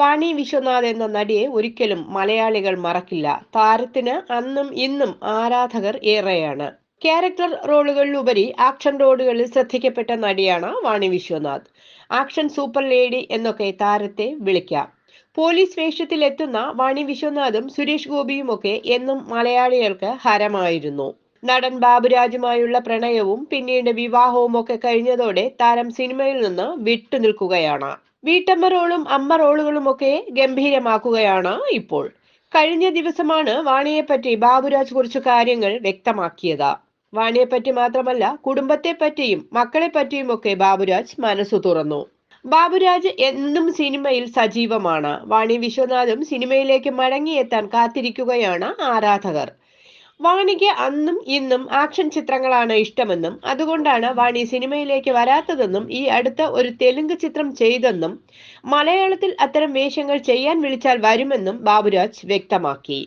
വാണി വിശ്വനാഥ് എന്ന നടിയെ ഒരിക്കലും മലയാളികൾ മറക്കില്ല. താരത്തിന് അന്നും ഇന്നും ആരാധകർ ഏറെയാണ്. ക്യാരക്ടർ റോളുകളിലുപരി ആക്ഷൻ റോളുകളിൽ ശ്രദ്ധിക്കപ്പെട്ട നടിയാണ് Vani Viswanath. Action super lady എന്നൊക്കെ താരത്തെ വിളിക്കാം. പോലീസ് വേഷത്തിലെത്തുന്ന വാണി വിശ്വനാഥും സുരേഷ് ഗോപിയുമൊക്കെ എന്നും മലയാളികൾക്ക് ഹരമായിരുന്നു. നടൻ ബാബുരാജുമായുള്ള പ്രണയവും പിന്നീട് വിവാഹവും ഒക്കെ കഴിഞ്ഞതോടെ താരം സിനിമയിൽ നിന്ന് വിട്ടുനിൽക്കുകയാണ്. വീട്ടമ്മ റോളും അമ്മ റോളുകളും ഒക്കെ ഗംഭീരമാക്കുകയാണ് ഇപ്പോൾ. കഴിഞ്ഞ ദിവസമാണ് വാണിയെപ്പറ്റി ബാബുരാജ് കുറച്ച് കാര്യങ്ങൾ വ്യക്തമാക്കിയത്. വാണിയെപ്പറ്റി മാത്രമല്ല കുടുംബത്തെ പറ്റിയും മക്കളെ പറ്റിയും ഒക്കെ ബാബുരാജ് മനസ്സു തുറന്നു. ബാബുരാജ് എന്നും സിനിമയിൽ സജീവമാണ്. വാണി വിശ്വനാഥും സിനിമയിലേക്ക് മടങ്ങിയെത്താൻ കാത്തിരിക്കുകയാണ് ആരാധകർ. വാണിക്ക് അന്നും ഇന്നും ആക്ഷൻ ചിത്രങ്ങളാണ് ഇഷ്ടമെന്നും അതുകൊണ്ടാണ് വാണി സിനിമയിലേക്ക് വരാത്തതെന്നും ഈ അടുത്ത ഒരു തെലുങ്ക് ചിത്രം ചെയ്തെന്നും മലയാളത്തിൽ അത്തരം വേഷങ്ങൾ ചെയ്യാൻ വിളിച്ചാൽ വരുമെന്നും ബാബുരാജ് വ്യക്തമാക്കി.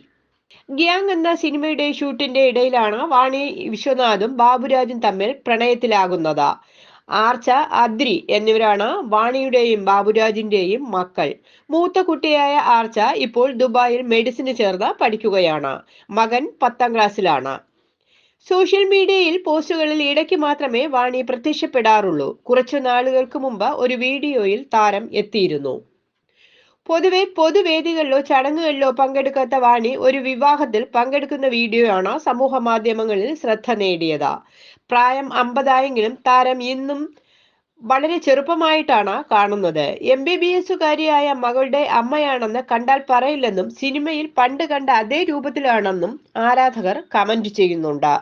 ഗ്യാങ് എന്ന സിനിമയുടെ ഷൂട്ടിന്റെ ഇടയിലാണ് വാണി വിശ്വനാഥും ബാബുരാജും തമ്മിൽ പ്രണയത്തിലാകുന്നത്. ആർച്ച അദ്രി എന്നിവരാണ് വാണിയുടെയും ബാബുരാജിന്റെയും മക്കൾ. മൂത്ത കുട്ടിയായ ആർച്ച ഇപ്പോൾ ദുബായിൽ മെഡിസിന് ചേർന്ന് പഠിക്കുകയാണ്. മകൻ പത്താം ക്ലാസ്സിലാണ്. സോഷ്യൽ മീഡിയയിൽ പോസ്റ്റുകളിൽ ഇടയ്ക്ക് മാത്രമേ വാണി പ്രത്യക്ഷപ്പെടാറുള്ളൂ. കുറച്ചു നാളുകൾക്ക് മുമ്പ് ഒരു വീഡിയോയിൽ താരം എത്തിയിരുന്നു. പൊതുവെ പൊതുവേദികളിലോ ചടങ്ങുകളിലോ പങ്കെടുക്കാത്ത വാണി ഒരു വിവാഹത്തിൽ പങ്കെടുക്കുന്ന വീഡിയോയാണ് സമൂഹ മാധ്യമങ്ങളിൽ ശ്രദ്ധ നേടിയത്. പ്രായം അമ്പതായെങ്കിലും താരം ഇന്നും വളരെ ചെറുപ്പമായിട്ടാണ് കാണുന്നത്. എം ബി ബി എസുകാരിയായ മകളുടെ അമ്മയാണെന്ന് കണ്ടാൽ പറയില്ലെന്നും സിനിമയിൽ പണ്ട് കണ്ട അതേ രൂപത്തിലാണെന്നും ആരാധകർ കമന്റ് ചെയ്യുന്നുണ്ട്.